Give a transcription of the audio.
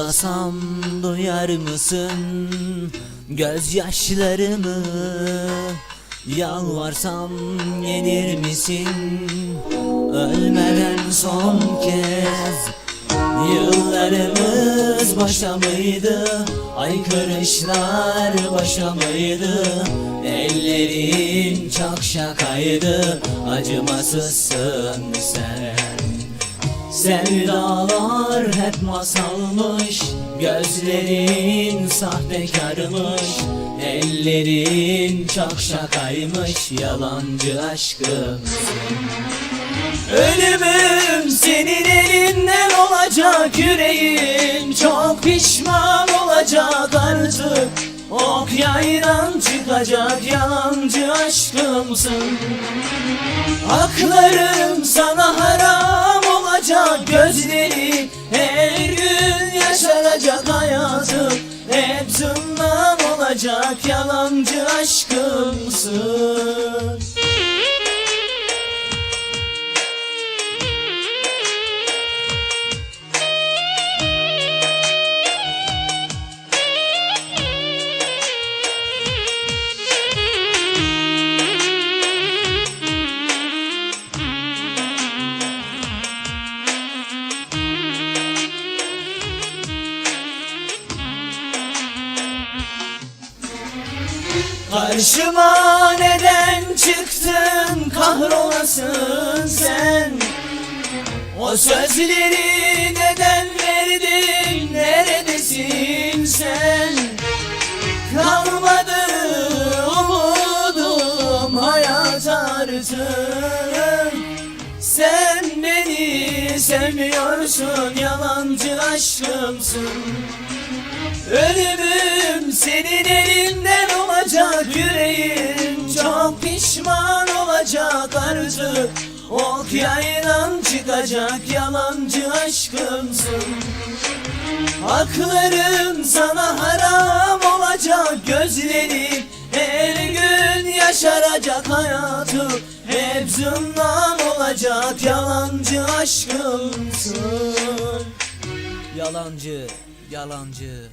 saklar mısın gözyaşlarımı? Yalvarsam gelir misin? Ölmeden son kez Yıllarımız başa mıydı? Aykırışlar başa mıydı? Ellerin çok şakaydı. Acımasızsın sen. Sevdalar hep masalmış Gözlerin sahtekarmış. Ellerin çok şakaymış. Yalancı aşkımsın Ölümüm senin elinden olacak Yüreğim. Çok pişman olacak artık. Ok yaydan çıkacak yalancı aşkımsın. Haklarım sana haram olacak. Gözleri gün yaşaracak hayatım Hep zindan olacak yalancı aşkımsın Karşıma neden çıktın? Kahrolasın sen. O sözleri neden verdin? Neredesin sen? Kalmadı umudum hayat artık. Sen beni sevmiyorsun yalancı aşkımsın Ölümüm senin elinden olacak Yüreğim. Çok pişman olacak artık Ok yaydan çıkacak yalancı aşkımsın. Haklarım sana haram olacak Gözlerim. Her gün yaşaracak hayatım Hep zindan olacak yalancı aşkımsın. Yalancı, yalancı